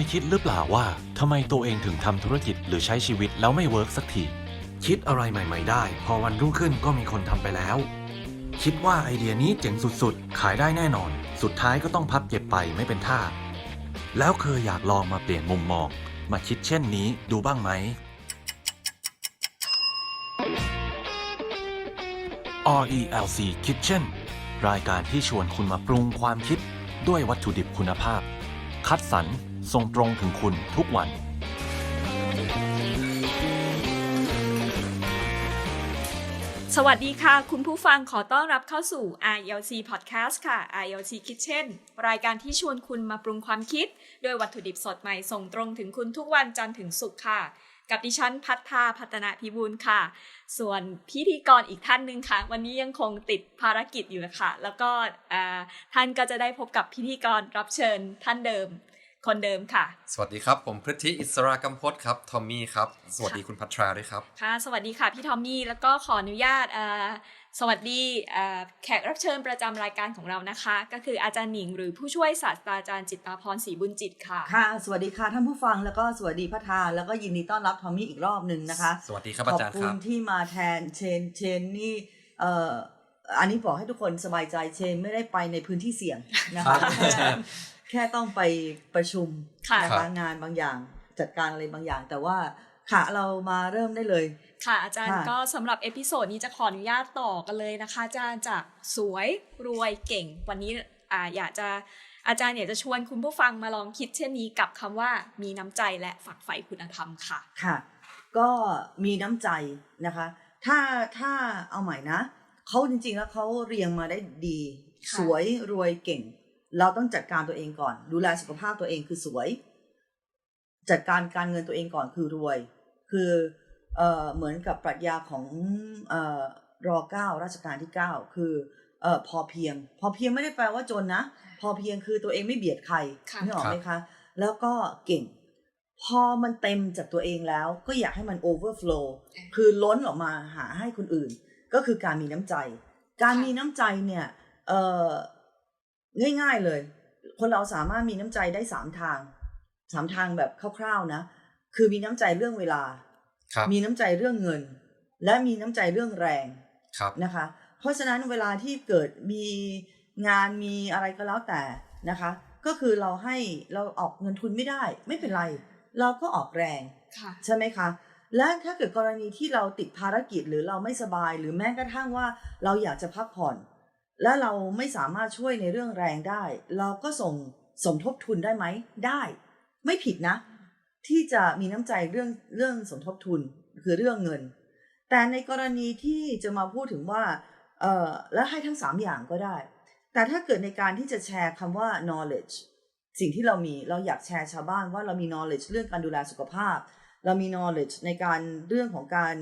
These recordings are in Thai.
ยคิดหรือเปล่าว่าทำไมตัวเองถึงทำธุรกิจหรือใช้ชีวิตแล้วไม่เวิร์กสักที คิดอะไรใหม่ ๆ ได้ พอวันรุ่งขึ้นก็มีคนทำไปแล้ว คิดว่าไอเดียนี้เจ๋งสุดๆ ขายได้แน่นอน สุดท้ายก็ต้องพับเก็บไปไม่เป็นท่า แล้วเคยอยากลองมาเปลี่ยนมุมมอง มาคิดเช่นนี้ดูบ้างไหม RELC Kitchen รายการที่ชวนคุณมาปรุงความคิดด้วยวัตถุดิบคุณภาพ คัดสรร ส่งตรงถึงคุณทุกวัน สวัสดีค่ะ คุณผู้ฟังขอต้อนรับเข้าสู่ ILC Podcast ค่ะ ILC Kitchen รายการที่ชวนคุณมาปรุงความคิด โดยวัตถุดิบสดใหม่ส่งตรงถึงคุณทุกวันจันทร์ถึงศุกร์ค่ะ กับดิฉันพัฒนาพัฒนาพิบูลค่ะ ส่วนพิธีกรอีกท่านหนึ่งค่ะ วันนี้ยังคงติดภารกิจอยู่นะคะแล้วก็อ่าท่านก็จะได้พบกับพิธีกรรับเชิญท่านเดิม คนเดิมค่ะ สวัสดีครับ ผมพฤทธิอิสรากัมพศครับ ทอมมี่ครับ สวัสดีคุณพัทราด้วยครับ ค่ะ สวัสดีค่ะ พี่ทอมมี่ แล้วก็ขออนุญาตอ่าสวัสดีอ่าแขกรับเชิญประจำรายการของเรานะคะ ก็คืออาจารย์หนิง หรือผู้ช่วยศาสตราจารย์จิตตาพรศรีบุญจิตค่ะ ค่ะ สวัสดีค่ะท่านผู้ฟัง แล้วก็สวัสดีพัทาแล้วก็ยินดีต้อนรับทอมมี่อีกรอบหนึ่งนะคะ สวัสดีครับขอาอบจารย์คุคณรับที่มาแทนเชน เชนนี่เอ่ออันนี้บอกให้ทุกคนสบายใจเชนไม่ได้ไปในพื้นที่เสี่ยงนะครัคะบ แค่แค่ต้องไปประชุมค่ะ นะครัคะบงานบางอย่างจัดการอะไรบางอย่าง แต่ว่าค่ะเรามาเริ่มได้เลย ค่ะอาจารย์ค่ะก็สำหรับเอพิโซดนี้จะขออนุญาตต่อกันเลยนะคะอาจารย์จากสวยรวยเก่ง วันนี้อ่าอยากจะอาจารย์อยากจะชวนคุณผู้ฟังมาลองคิดเช่นนี้กับคำว่ามีน้ำใจและฝักใฝ่คุณธรรมค่ะ ค่ะ ก็มีน้ำใจนะคะ ถ้าถ้าเอาใหม่นะ เขาจริงๆแล้วเขาเรียงมาได้ดี ค่ะ สวยรวยเก่ง เราต้องจัดการตัวเองก่อน ดูแลสุขภาพตัวเองคือสวย จัดการการเงินตัวเองก่อนคือรวย คือเอ่อเหมือนกับปรัชญาของเอ่อรอเก้ารัชกาลที่เก้าคือเอ่อพอเพียง พอเพียงไม่ได้แปลว่าจนนะ พอเพียงคือตัวเองไม่เบียดใครค่ะนึกออกไหมคะ แล้วก็เก่ง พอมันเต็มจากตัวเองแล้ว ก็อยากให้มัน overflow คือล้นออกมาหาให้คนอื่น ก็คือการมีน้ำใจ การค่ะมีน้ำใจเนี่ยเอ่อ ง่าย ๆเลย คนเราสามารถมีน้ำใจได้สามทางสามทางแบบคร่าวๆนะ คือมีน้ำใจเรื่องเวลาครับมีน้ำใจเรื่องเงิน และมีน้ำใจเรื่องแรงครับนะคะ เพราะฉะนั้นเวลาที่เกิดมีงานมีอะไรก็แล้วแต่นะคะ ก็คือเราให้เราออกเงินทุนไม่ได้ ไม่เป็นไร เราก็ออกแรงค่ะใช่ไหมคะ และถ้าเกิดกรณีที่เราติดภารกิจหรือเราไม่สบายหรือแม้กระทั่งว่าเราอยากจะพักผ่อน และเราไม่สามารถช่วยในเรื่องแรงได้ เราก็ส่งสมทบทุนได้ไหมได้ ไม่ผิดนะ ที่จะมีน้ำใจเรื่องเรื่องสมทบทุนคือเรื่องเงิน แต่ในกรณีที่จะมาพูดถึงว่าเออและให้ทั้งสามอย่างก็ได้ แต่ถ้าเกิดในการที่จะแชร์คำว่า knowledge สิ่งที่เรามีเราอยากแชร์ชาวบ้านว่าเรามี knowledge เรื่องการดูแลสุขภาพ เรามี knowledge ในการเรื่องของการ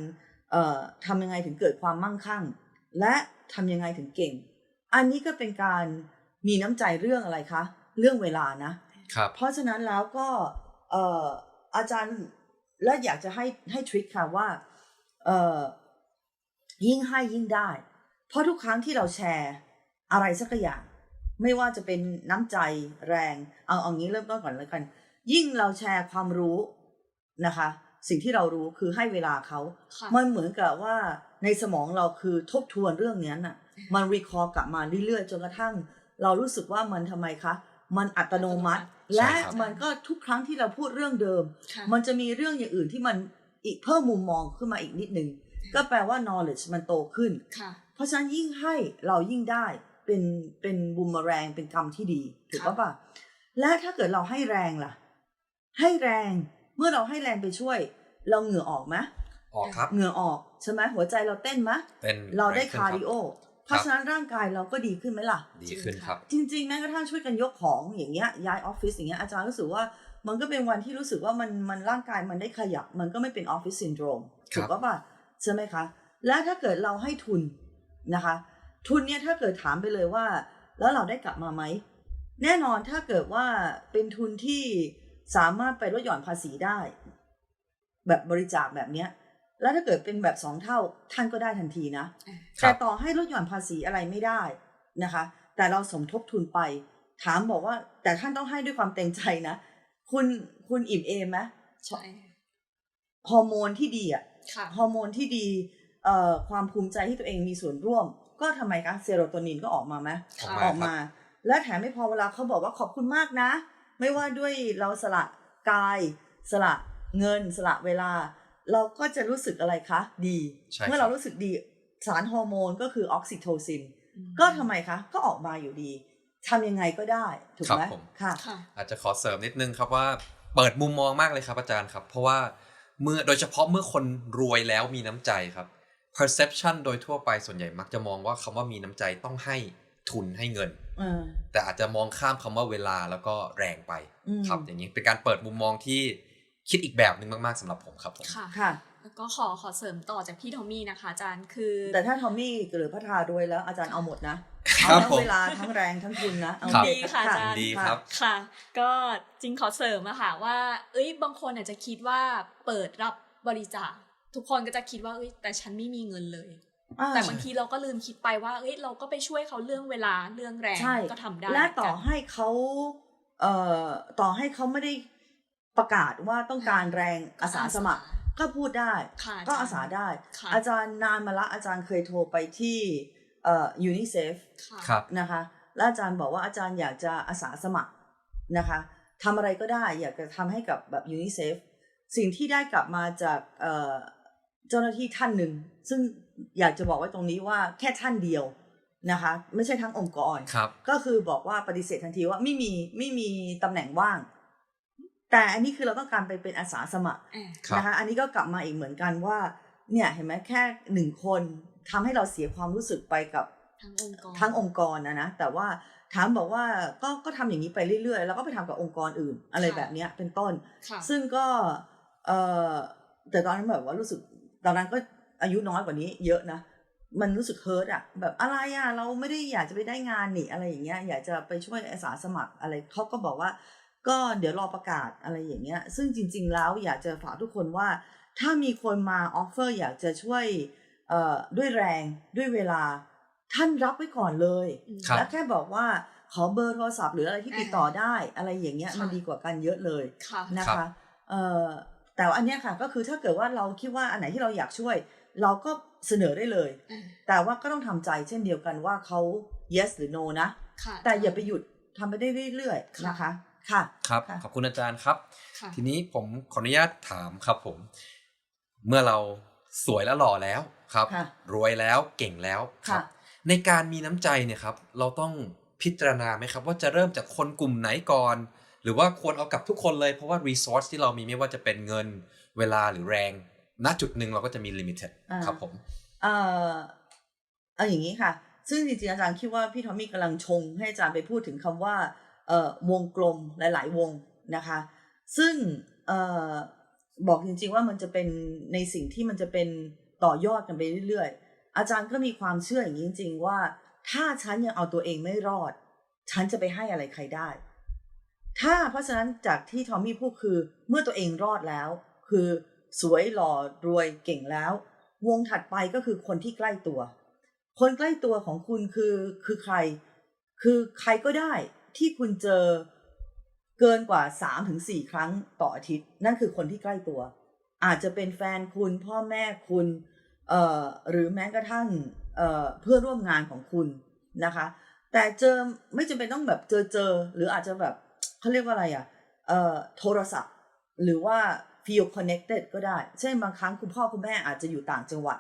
เอ่อทำยังไงถึงเกิดความมั่งคั่ง และทำยังไงถึงเก่ง อันนี้ก็เป็นการมีน้ำใจเรื่องอะไรคะ เรื่องเวลานะครับ เพราะฉะนั้นแล้วก็เอ่ออาจารย์และอยากจะให้ให้ทริคค่ะว่าเอ่อยิ่งให้ยิ่งได้ เพราะทุกครั้งที่เราแชร์อะไรสักอย่าง ไม่ว่าจะเป็นน้ำใจแรง เอาเอางี้เริ่มต้นก่อนแล้วกัน ยิ่งเราแชร์ความรู้นะคะ สิ่งที่เรารู้คือให้เวลาเขาค่ะมันเหมือนกับว่าในสมองเราคือทบทวนเรื่องนี้น่ะ มันรีคอร์กลับมาเรื่อยๆ จนกระทั่ง เรารู้สึกว่ามันทำไมคะ มันอัตโนมัติใช่และครับมันก็ทุกครั้งที่เราพูดเรื่องเดิมค่ะมันจะมีเรื่องอย่างอื่นที่มันอีกเพิ่มมุมมองขึ้นมาอีกนิดนึง ก็แปลว่า knowledge มันโตขึ้นค่ะเพราะฉะนั้นยิ่งให้เรายิ่งได้เป็นเป็นบูมเมอแรงเป็นกรรมที่ดีถูกค่ะปะป่ะและถ้าเกิดเราให้แรงล่ะ ให้แรงเมื่อเราให้แรงไปช่วย เราเหงื่อออกไหมออกครับเหงื่อออกใช่ไหมหัวใจเราเต้นไหมเป็นเราได้แงขึ้นคาร์ดิโอค เพรับราะฉะนั้นร่างกายเราก็ดีขึ้นไหมล่ะ ดีขึ้นครับ จริงๆแม้กระทั่งช่วยกันยกของอย่างเงี้ยย้ายออฟฟิศอย่างเงี้ยอาจารย์รู้สึกว่ามันก็เป็นวันที่รู้สึกว่ามันมันร่างกายมันได้ขยับ มันก็ไม่เป็นออฟฟิศซินโดรมครับถูกปะป่ะใช่ไหมคะ และถ้าเกิดเราให้ทุนนะคะ ทุนเนี่ยถ้าเกิดถามไปเลยว่า แล้วเราได้กลับมาไหมแน่นอนถ้าเกิดว่าเป็นทุนที่สามารถไปลดหย่อนภาษีได้ แบบบริจาคแบบเนี้ย แล้วถ้าเกิดเป็นแบบสองเท่าท่านก็ได้ทันทีนะครัแต่บต่อให้ลดหย่อนภาษีอะไรไม่ได้นะคะ แต่เราสมทบทุนไป ถามบอกว่า แต่ท่านต้องให้ด้วยความเต็มใจนะ คุณคุณอิ่มเอมไหมใช่ฮอร์โมนที่ดีอะค่ะฮอร์โมนที่ดีเอ่อความภูมิใจที่ตัวเองมีส่วนร่วม ก็ทำไมคะเซโรโทนินก็ออกมาไหมออกค่ะมาออกมา และแถมไม่พอเวลาเขาบอกว่าขอบคุณมากนะ ไม่ว่าด้วยเราสละกาย สละเงินสละเวลา เราก็จะรู้สึกอะไรคะ ดี ใช่เมื่อครัเราบรู้สึกดีสารฮอร์โมนก็คือออกซิโทซินอืมก็ทำไมคะ ก็ออกมาอยู่ดีทำยังไงก็ได้ ถูกไหมค่ะ ค่ะ อาจจะขอเสริมนิดนึงครับว่าเปิดมุมมองมากเลยครับอาจารย์ครับ เพราะว่าเมื่อโดยเฉพาะเมื่อคนรวยแล้วมีน้ำใจครับ perception โดยทั่วไปส่วนใหญ่มักจะมองว่าคำว่ามีน้ำใจต้องให้ทุนให้เงิน เออแต่อาจจะมองข้ามคำว่าเวลาแล้วก็แรงไป อืม ครับอย่างนี้เป็นการเปิดมุมมองที่ คิดอีกแบบหนึ่งมากๆสำหรับผมครับผมค่ะค่ะแล้วก็ขอขอเสริมต่อจากพี่ทอมมี่นะคะ อาจารย์คือ แต่ถ้าทอมมี่หรือพัทรารวยแล้วอาจารย์เอาหมดนะครัเอาบทั้งผมเวลาทั้งแรงทั้งทุนนะเอาครับเด็ดีค่ะอาจารย์ดีครับค่ะ ก็จริงขอเสริมอะค่ะว่า เอ้ยบางคนอาจจะคิดว่าเปิดรับบริจาคทุกคนก็จะคิดว่าเอ้ยแต่ฉันไม่มีเงินเลยอ่แต่บางทีเราก็ลืมคิดไปว่าเอ้ยเราก็ไปช่วยเขาเรื่องเวลาเรื่องแรงใช่ก็ทำได้และต่อเหมืนกันให้เขาเอ่อต่อให้เขาไม่ได้ ประกาศว่าต้องการแรงอาสาสมัคร ก็พูดได้ค่ะก็จรย์อาสาได้ค่ะอาจารย์นานมาละอาจารย์เคยโทรไปที่เอ่อยูนิเซฟค่ะครับนะคะแล้วอาจารย์บอกว่าอาจารย์อยากจะอาสาสมัครนะคะทำอะไรก็ได้อยากจะทำให้กับแบบยูนิเซฟสิ่งที่ได้กลับมาจากเอ่อเจ้าหน้าที่ท่านหนึ่ง ซึ่งอยากจะบอกไว้ตรงนี้ว่าแค่ท่านเดียวนะคะ ไม่ใช่ทั้งองค์กรครับก็คือบอกว่าปฏิเสธทันทีว่าไม่มีไม่มีตำแหน่งว่าง แต่อันนี้คือเราต้องการไปเป็นอาสาสมัครอ่าครับนะคะอันนี้ก็กลับมาอีกเหมือนกันว่าเนี่ยเห็นไหมแค่หนึ่งคนทำให้เราเสียความรู้สึกไปกับทั้งองค์กรทั้งองค์กรนะนะแต่ว่าถามบอกว่าก็ก็ทำอย่างนี้ไปเรื่อยๆ แล้วก็ไปทำกับองค์กรอื่นอะไรแบบเนี้ยเป็นต้นค่ะซึ่งก็เออแต่ตอนนั้นแบบว่ารู้สึกตอนนั้นก็อายุน้อยกว่านี้เยอะนะมันรู้สึกเฮิร์ตอะแบบอะไรอะเราไม่ได้อยากจะไปได้งานนี่อะไรอย่างเงี้ยอยากจะไปช่วยอาสาสมัครอะไรเขาก็บอกว่า ก็เดี๋ยวรอประกาศอะไรอย่างเงี้ย ซึ่งจริง ๆ แล้วอยากจะฝากทุกคนว่า ถ้ามีคนมาออฟเฟอร์อยากจะช่วยเอ่อด้วยแรงด้วยเวลาท่านรับไว้ก่อนเลยครับแล้วแค่บอกว่าขอเบอร์โทรศัพท์หรืออะไรที่ติดต่อได้ อะไรอย่างเงี้ยค่ะมันดีกว่ากันเยอะเลยค่ะนะครัคะบเอ่อแต่ว่าอันเนี้ยค่ะก็คือถ้าเกิดว่าเราคิดว่าอันไหนที่เราอยากช่วย เราก็เสนอได้เลยอ่าแต่ว่าก็ต้องทำใจเช่นเดียวกันว่าเขา yes หรือ no นะค่ะแต่อย่าไปหยุดทำไปได้เรื่อยๆนะคะ ค่ะครับค่ะขอบคุณอาจารย์ครับค่ะทีนี้ผมขออนุญาตถามครับผม เมื่อเราสวยและหล่อแล้วครับค่ะรวยแล้วเก่งแล้วครับค่ะในการมีน้ำใจเนี่ยครับ เราต้องพิจารณาไหมครับ ว่าจะเริ่มจากคนกลุ่มไหนก่อน หรือว่าควรเอากับทุกคนเลยเพราะว่า resource ที่เรามีไม่ว่าจะเป็นเงินเวลาหรือแรง ณจุดหนึ่งเราก็จะมี limited อ่าครับผมเอ่อเอาอย่างนี้ค่ะ ซึ่งจริงๆอาจารย์คิดว่าพี่ทอมมี่กำลังชงให้อาจารย์ไปพูดถึงคำว่าเอ่อ วงกลมหลาย ๆ วงนะคะ ซึ่งออบอกจริง ๆ ว่ามันจะเป็นในสิ่งที่มันจะเป็นต่อยอดกันไปเรื่อย ๆ อาจารย์ก็มีความเชื่ออย่างนี้จริง ๆ ว่า ถ้าฉันยังเอาตัวเองไม่รอด ฉันจะไปให้อะไรใครได้ ถ้าเพราะฉะนั้นจากที่ทอมมี่พูดคือเมื่อตัวเองรอดแล้ว คือสวยหล่อรวยเก่งแล้ว วงถัดไปก็คือคนที่ใกล้ตัว คนใกล้ตัวของคุณคือคือใคร คือใครก็ได้ ที่คุณเจอเกินกว่าสามถึงสี่ครั้งต่ออาทิตย์ นั่นคือคนที่ใกล้ตัว อาจจะเป็นแฟนคุณพ่อแม่คุณเอ่อหรือแม้กระทั่งเอ่อเพื่อนร่วมงานของคุณนะคะ แต่เจอไม่จำเป็นต้องแบบเจอเจอหรืออาจจะแบบเขาเรียกว่าอะไรอะเอ่อโทรศัพท์ หรือว่า feel connected ก็ได้ เช่นบางครั้งคุณพ่อคุณแม่อาจจะอยู่ต่างจังหวัด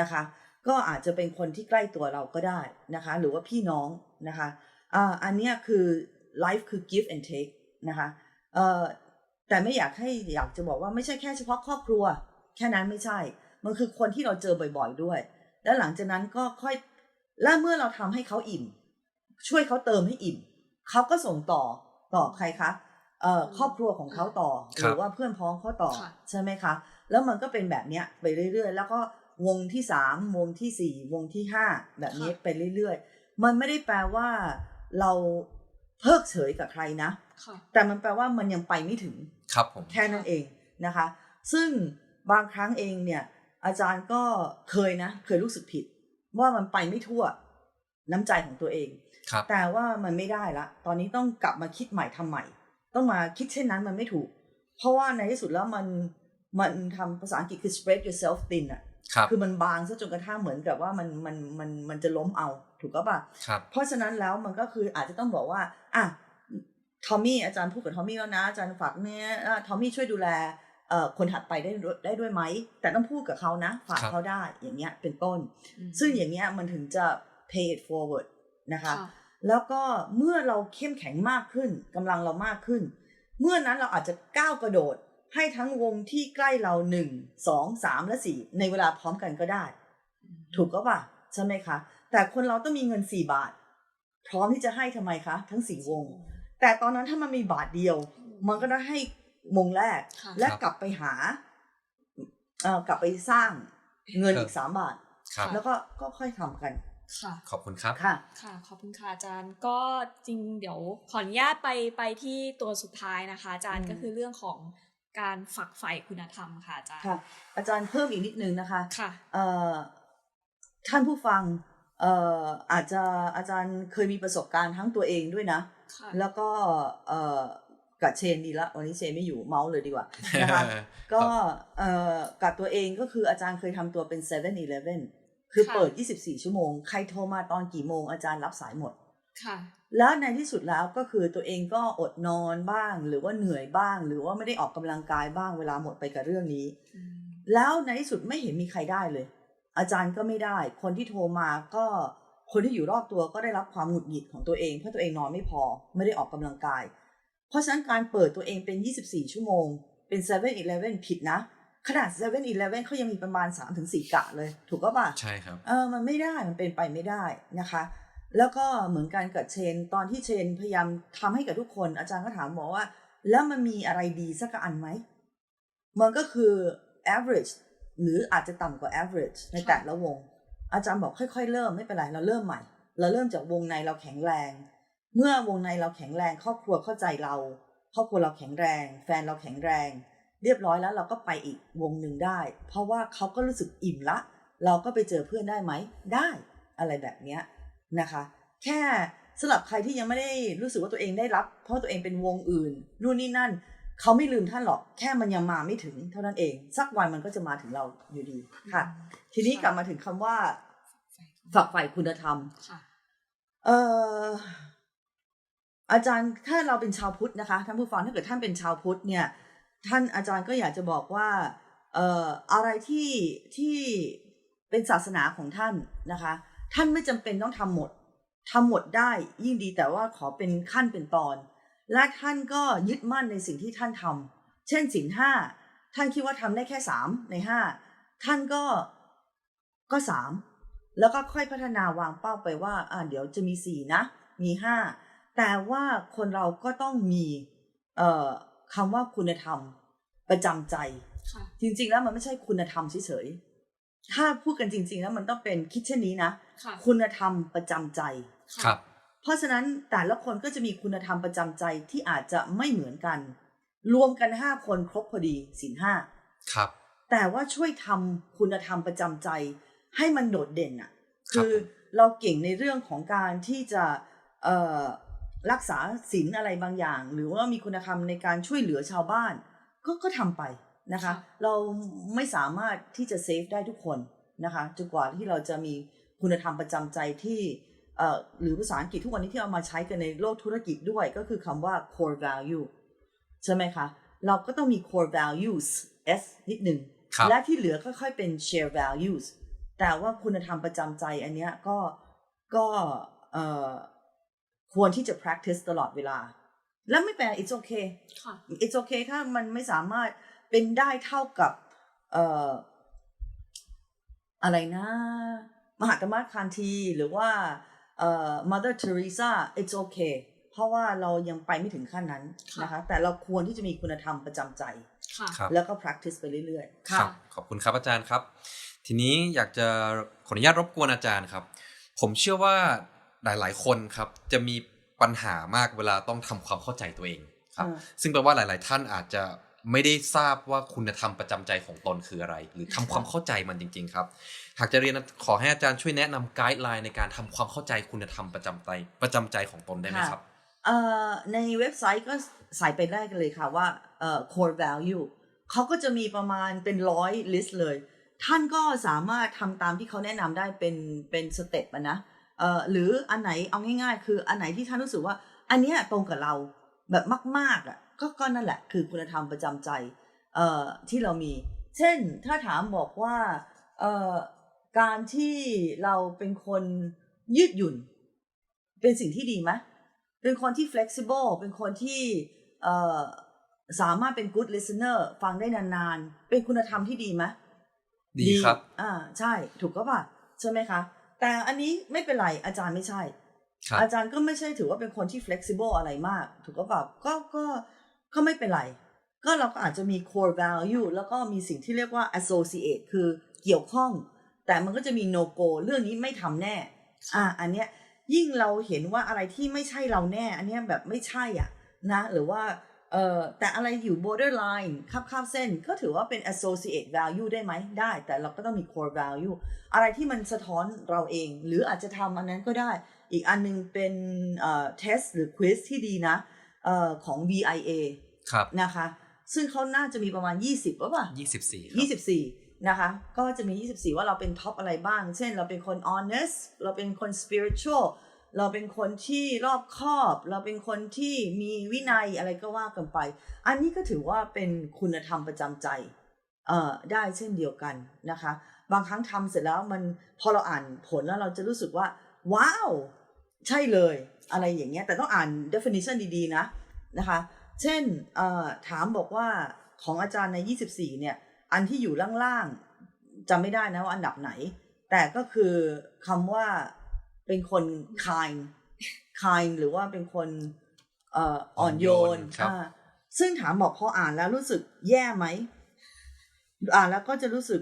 นะคะ ก็อาจจะเป็นคนที่ใกล้ตัวเราก็ได้นะคะ หรือว่าพี่น้องนะคะ อ่าอันเนี้ยคือ life คือ give and take นะคะเอ่อแต่ไม่อยากให้อยากจะบอกว่าไม่ใช่แค่เฉพาะครอบครัว แค่นั้นไม่ใช่ มันคือคนที่เราเจอบ่อยๆด้วย แล้วหลังจากนั้นก็ค่อยและเมื่อเราทำให้เขาอิ่ม ช่วยเขาเติมให้อิ่มเขาก็ส่งต่อต่อใครคะเอ่อครอบครัวของเขาต่อครับหรือว่าเพื่อนพ้องเขาต่อค่ะใช่ไหมคะ แล้วมันก็เป็นแบบเนี้ยไปเรื่อยๆ แล้วก็วงที่สามวงที่สี่วงที่ห้าแบบนี้ค่ะไปเรื่อยๆ มันไม่ได้แปลว่า เราเพิกเฉยกับใครนะค่ะแต่มันแปลว่ามันยังไปไม่ถึงครับผมแค่นั้นเองนะคะ ซึ่งบางครั้งเองเนี่ย อาจารย์ก็เคยนะ เคยรู้สึกผิด ว่ามันไปไม่ทั่วน้ำใจของตัวเองครับแต่ว่ามันไม่ได้ละ ตอนนี้ต้องกลับมาคิดใหม่ทำใหม่ ต้องมาคิดเช่นนั้นมันไม่ถูก เพราะว่าในที่สุดแล้วมันมันทำภาษาอังกฤษคือ spread yourself thin อะ ครับคือมันบางซะจนกระทั่งเหมือนกับว่ามันมันมันมันจะล้มเอาถูกก็ป่ะครับเพราะฉะนั้นแล้วมันก็คืออาจจะต้องบอกว่าอะทอมมี่อาจารย์พูดกับทอมมี่แล้วนะอาจารย์ฝากเนี่ยอะทอมมี่ช่วยดูแลเอ่อคนถัดไปได้ด้วยได้ด้วยไหม แต่ต้องพูดกับเขานะ ฝากครับเขาได้อย่างเงี้ยเป็นต้นอืมซึ่งอย่างเงี้ยมันถึงจะ pay it forward นะคะค่ะแล้วก็เมื่อเราเข้มแข็งมากขึ้นกำลังเรามากขึ้น เมื่อนั้นเราอาจจะก้าวกระโดด ให้ทั้งวงที่ใกล้เราหนึ่งสองสามและสี่ในเวลาพร้อมกันก็ได้ ถูกก็ป่ะใช่ไหมคะ แต่คนเราต้องมีเงินสี่บาท พร้อมที่จะให้ทำไมคะ ทั้งสี่วง แต่ตอนนั้นถ้ามันมีบาทเดียว มันก็ได้ให้วงแรกค่ะและครับกลับไปหาเอ่อกลับไปสร้างเงินครับอีกสามบาทครับแล้วก็ก็ค่อยทำกันค่ะขอบคุณครับค่ะค่ะ ขอบคุณค่ะอาจารย์ก็จริงเดี๋ยวขออนุญาตไปไปที่ตัวสุดท้ายนะคะ อาจารย์อืมก็คือเรื่องของ การฝักใฝ่คุณธรรมค่ะอาจารย์ค่ะ อาจารย์เพิ่มอีกนิดนึงนะคะค่ะเอ่อท่านผู้ฟังเอ่ออาจจะอาจารย์เคยมีประสบการณ์ทั้งตัวเองด้วยนะค่ะแล้วก็เอ่อกับเชนดีละวันนี้เชนไม่อยู่เมาส์เลยดีกว่านะคะก็เอ่อกับตัวเองก็คืออาจารย์เคยทำตัวเป็น7 e เ e ่ e อคือค่ะเปิด 24 ชั่วโมง ใครโทรมาตอนกี่โมงอาจารย์รับสายหมดค่ะ แล้วในที่สุดแล้วก็คือตัวเองก็อดนอนบ้าง หรือว่าเหนื่อยบ้าง หรือว่าไม่ได้ออกกำลังกายบ้างเวลาหมดไปกับเรื่องนี้อืมแล้วในที่สุดไม่เห็นมีใครได้เลย อาจารย์ก็ไม่ได้ คนที่โทรมาก็คนที่อยู่รอบตัวก็ได้รับความหงุดหงิดของตัวเองเพราะตัวเองนอนไม่พอไม่ได้ออกกำลังกาย เพราะฉะนั้นการเปิดตัวเองเป็น 24 ชั่วโมง เป็น7 e เ e ่ e ผิดนะ ขนาด7 e เ e ่ e เขายังมีประมาณ 3-4 กะเลย ถูกก็ป่ะใช่ครับเออมันไม่ได้มันเป็นไปไม่ได้นะคะ แล้วก็เหมือนกันกับเชน ตอนที่เชนพยายามทำให้กับทุกคน อาจารย์ก็ถามบอกว่า แล้วมันมีอะไรดีสักอันไหม มันก็คือ average หรืออาจจะต่ำกว่า average ในแต่ละวง อาจารย์บอกค่อยๆ เริ่มไม่เป็นไรเราเริ่มใหม่ เราเริ่มจากวงในเราแข็งแรง เมื่อวงในเราแข็งแรงครอบครัวเข้าใจเรา ครอบครัวเราแข็งแรง แฟนเราแข็งแรง เรียบร้อยแล้วเราก็ไปอีกวงหนึ่งได้ เพราะว่าเขาก็รู้สึกอิ่มละ เราก็ไปเจอเพื่อนได้ไหมได้ อะไรแบบเนี้ย นะคะ แค่สำหรับใครที่ยังไม่ได้รู้สึกว่าตัวเองได้รับ เพราะตัวเองเป็นวงอื่นนู่นนี่นั่นเขาไม่ลืมท่านหรอก แค่มันยังมาไม่ถึงเท่านั้นเอง สักวันมันก็จะมาถึงเราอยู่ดีค่ะ ทีนี้กลับมาถึงคำว่าฝักใฝ่คุณธรรมค่ะเอ่ออาจารย์ถ้าเราเป็นชาวพุทธนะคะท่านผู้ฟังถ้าเกิดท่านเป็นชาวพุทธเนี่ย ท่านอาจารย์ก็อยากจะบอกว่า เอ่ออะไรที่ที่เป็นศาสนาของท่านนะคะ ท่านไม่จำเป็นต้องทำหมดทำหมดได้ยิ่งดีแต่ว่าขอเป็นขั้นเป็นตอน และท่านก็ยึดมั่นในสิ่งที่ท่านทำเช่นสินห้าท่านคิดว่าทำได้แค่สามในห้าท่านก็ก็สามแล้วก็ค่อยพัฒนาวางเป้าไปว่า อ่า เดี๋ยวจะมีสี่นะ มีห้าแต่ว่าคนเราก็ต้องมีเอ่อคำว่าคุณธรรมประจำใจค่ะจริง ๆ แล้วมันไม่ใช่คุณธรรมเฉยๆถ้าพูดกันจริง ๆ แล้วมันต้องเป็นคิดเช่นนี้นะ ค่ะคุณธรรมประจำใจะครับ เพราะฉะนั้นแต่ละคนก็จะมีคุณธรรมประจำใจที่อาจจะไม่เหมือนกัน รวมกันห้าคนครบพอดีสินห้าครับ แต่ว่าช่วยทำคุณธรรมประจำใจ ให้มันโดดเด่นอะครับคือเราเก่งในเรื่องของการที่จะเอ่อรักษาศีลอะไรบางอย่าง หรือว่ามีคุณธรรมในการช่วยเหลือชาวบ้าน ก็ก็ทำไปนะคะค่ะเราไม่สามารถที่จะเซฟได้ทุกคนนะคะจนกว่าที่เราจะมี คุณธรรมประจำใจที่เอ่อหรือภาษาอังกฤษทุกวันนี้ที่เอามาใช้กันในโลกธุรกิจด้วยก็คือคำว่า core value ใช่ไหมคะ เราก็ต้องมี core values S นิดหนึ่งครับและที่เหลือก็ค่อยเป็น share values แต่ว่าคุณธรรมประจำใจอันเนี้ยก็ก็เอ่อควรที่จะ practice ตลอดเวลา แล้วไม่แปล it's okay ค่ะ it's okay ถ้ามันไม่สามารถเป็นได้เท่ากับเอ่ออะไรนะ มหาตมะคานทีหรือว่าเอ่อ Mother Teresa it's okay เพราะว่าเรายังไปไม่ถึงขั้นนั้นค่ะนะคะแต่เราควรที่จะมีคุณธรรมประจำใจค่ะครับแล้วก็ practice ไปเรื่อยๆครับขอบคุณครับอาจารย์ครับ ทีนี้อยากจะขออนุญาตรบกวนอาจารย์ครับ ผมเชื่อว่าหลาย ๆ คนครับจะมีปัญหามากเวลาต้องทำความเข้าใจตัวเองครับอ่าซึ่งแปลว่าหลาย ๆ ท่านอาจจะ ไม่ได้ทราบว่าคุณธรรมประจำใจของตนคืออะไร หรือทำความเข้าใจมันจริง ๆ ครับ หากจะเรียนขอให้อาจารย์ช่วยแนะนำไกด์ไลน์ในการทำความเข้าใจคุณธรรมประจำใจประจำใจของตนได้ไหมครับในเว็บไซต์ก็ใส่ไปได้กันเลยค่ะว่า core value เขาก็จะมีประมาณเป็นร้อยลิสต์เลย ท่านก็สามารถทำตามที่เขาแนะนำได้เป็นเป็นสเต็ปนะหรืออันไหนเอาง่ายๆ คืออันไหนที่ท่านรู้สึกว่า อันเนี้ยตรงกับเราแบบมากๆอะ ก็ก็นั่นแหละ คือคุณธรรมประจำใจเอ่อที่เรามี เช่นถ้าถามบอกว่าเอ่อการที่เราเป็นคนยืดหยุ่น เป็นสิ่งที่ดีไหมเป็นคนที่ flexible เป็นคนที่เอ่อสามารถเป็น good listener ฟังได้นานๆ เป็นคุณธรรมที่ดีไหมดีครับ อ่า ใช่ ถูกก็ป่ะ ใช่ไหมคะ แต่อันนี้ไม่เป็นไร อาจารย์ไม่ใช่ครับอาจารย์ก็ไม่ใช่ถือว่าเป็นคนที่ flexible อะไรมาก ถูกก็แบบก็ ก็ ก็ไม่เป็นไร ก็เราก็อาจจะมี core value แล้วก็มีสิ่งที่เรียกว่า associate คือเกี่ยวข้อง แต่มันก็จะมี no go เรื่องนี้ไม่ทำแน่ อ่า อันเนี้ยยิ่งเราเห็นว่าอะไรที่ไม่ใช่เราแน่ อันเนี้ยแบบไม่ใช่อะนะ หรือว่าเอ่อแต่อะไรอยู่ borderline คับคับเส้น ก็ถือว่าเป็น associate value ได้ไหมได้ แต่เราก็ต้องมี core value อะไรที่มันสะท้อนเราเอง หรืออาจจะทำอันนั้นก็ได้ อีกอันนึงเป็นเอ่อ test หรือ quiz ที่ดีนะ เอ่อของ BIA ครับนะคะ ซึ่งเขาน่าจะมีประมาณ 20ว่าป่ะยี่สิบสี่24 นะคะ ก็จะมี 24 ว่าเราเป็นท็อปอะไรบ้าง เช่น เราเป็นคน honest เราเป็นคน spiritual เราเป็นคนที่รอบคอบ เราเป็นคนที่มีวินัยอะไรก็ว่ากันไป อันนี้ก็ถือว่าเป็นคุณธรรมประจำใจเอ่อได้เช่นเดียวกันนะคะ บางครั้งทำเสร็จแล้วมันพอเราอ่านผลแล้วเราจะรู้สึกว่า ว้าว ใช่เลย อะไรอย่างเงี้ยแต่ต้องอ่าน definition ดีๆนะนะคะ เช่นเอ่อถามบอกว่าของอาจารย์ใน 24 เนี่ย อันที่อยู่ล่างๆจำไม่ได้นะว่าอันดับไหน แต่ก็คือคำว่าเป็นคน kind kind หรือว่าเป็นคนเอ่ออ่อนโยนครับอ่าซึ่งถามบอกพออ่านแล้วรู้สึกแย่ไหม อ่านแล้วก็จะรู้สึก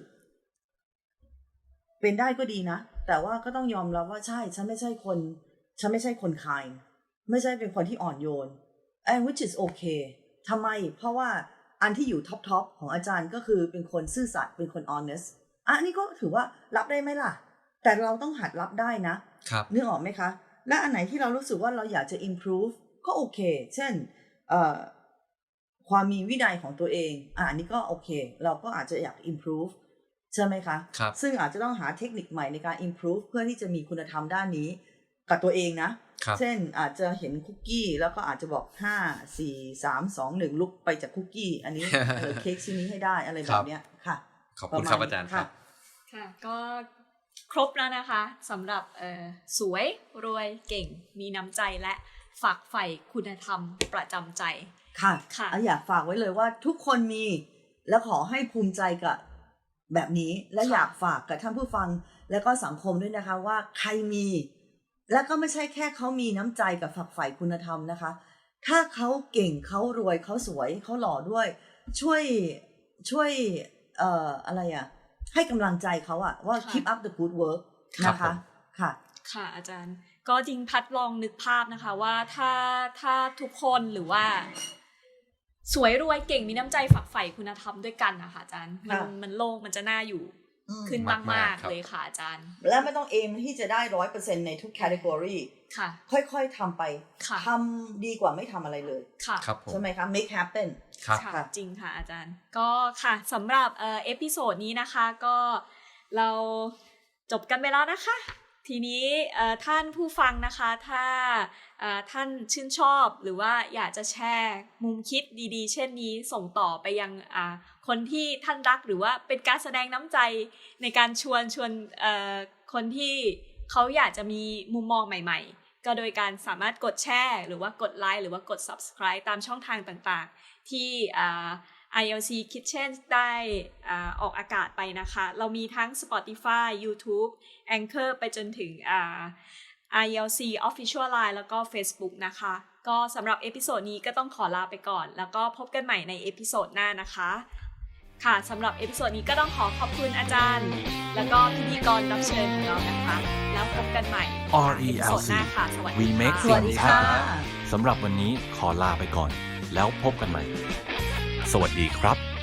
เป็นได้ก็ดีนะ แต่ว่าก็ต้องยอมรับว่าใช่ ฉันไม่ใช่คน ฉันไม่ใช่คน kind ไม่ใช่เป็นคนที่อ่อนโยน and which is okay ทำไม เพราะว่าอันที่อยู่ท็อปทอปของอาจารย์ก็คือเป็นคนซื่อสัตย์เป็นคน honest อะอันนี้ก็ถือว่ารับได้ไหมล่ะ แต่เราต้องหัดรับได้นะครับนึกออกไหมคะ และอันไหนที่เรารู้สึกว่าเราอยากจะ improve ก็โอเค เช่นเอ่อความมีวินัยของตัวเองอ่าอันนี้ก็โอเค เราก็อาจจะอยาก improve ใช่ไหมคะครับซึ่งอาจจะต้องหาเทคนิคใหม่ในการ improve เพื่อที่จะมีคุณธรรมด้านนี้ กับตัวเองนะครับเช่นอาจจะเห็นคุกกี้แล้วก็อาจจะบอกห้าสี่สามสองหนึ่งลุกไปจากคุกกี้ อันนี้เออเค้กชิ้นนี้ให้ได้อะไรแบบเนี้ยค่ะ ขอบคุณครับอาจารย์ครับค่ะ ก็ครบแล้วนะคะสำหรับเอ่อสวยรวยเก่ง มีน้ำใจและฝากใฝ่คุณธรรมประจำใจค่ะค่ะอ่อยากฝากไว้เลยว่าทุกคนมีแล้วขอให้ภูมิใจกับแบบนี้และค่ะอยากฝากกับท่านผู้ฟัง แล้วก็สังคมด้วยนะคะว่าใครมี แล้วก็ไม่ใช่แค่เขามีน้ำใจกับฝักใฝ่คุณธรรมนะคะ ถ้าเขาเก่งเขารวยเขาสวยเขาหล่อด้วย ช่วยช่วยเอ่ออะไรอะ ให้กำลังใจเขาอะว่าค่ะ keep up the good work ครับนะผคะมค่ะ ค่ะอาจารย์ ก็จริงพัดลองนึกภาพนะคะว่าถ้าถ้าทุกคนหรือว่า สวยรวยเก่งมีน้ำใจฝักใฝ่คุณธรรมด้วยกันนะคะอาจารย์มันค่ะมันโลกมันจะน่าอยู่อืม ขึ้นมากๆมากครับๆเลยค่ะอาจารย์ และไม่ต้องเอมที่จะได้ร้อยเปอร์เซ็นในทุกแคตตากรีค่ะ ค่อยๆทำไปค่ะทำดีกว่าไม่ทำอะไรเลยค่ะครับผมใช่ไหมคะ make happen ครับค่ะค่ะจริงค่ะอาจารย์ ก็ค่ะสำหรับเอ่อเอพิโซดนี้นะคะก็เราจบกันไปแล้วนะคะ ทีนี้ท่านผู้ฟังนะคะถ้าท่านชื่นชอบหรือว่าอยากจะแชร์มุมคิดดีๆ เช่นนี้ส่งต่อไปยังคนที่ท่านรักหรือว่าเป็นการแสดงน้ำใจในการชวนชวนคนที่เขาอยากจะมีมุมมองใหม่ ๆ ก็โดยการสามารถกดแชร์หรือว่ากดไลค์หรือว่ากด subscribe ตามช่องทางต่างๆ ที่ ILC Kitchen ได้อาออกอากาศไปนะคะ เรามีทั้ง Spotify YouTube Anchor ไปจนถึงอ่า ILC Official Line แล้วก็ Facebook นะคะ ก็สำหรับเอพิโซดนี้ก็ต้องขอลาไปก่อน แล้วก็พบกันใหม่ในเอพิโซดหน้านะคะ ค่ะสำหรับเอพิโซดนี้ก็ต้องขอขอบคุณอาจารย์ แล้วก็พิธีกรรับเชิญของเรานะคะ แล้วพบกันใหม่ R E เอพิโซ L ด C หน้าค่ะสวัสดี We make ค่ะสวัสดี things ค่ะ happen สำหรับวันนี้ขอลาไปก่อน แล้วพบกันใหม่ สวัสดีครับ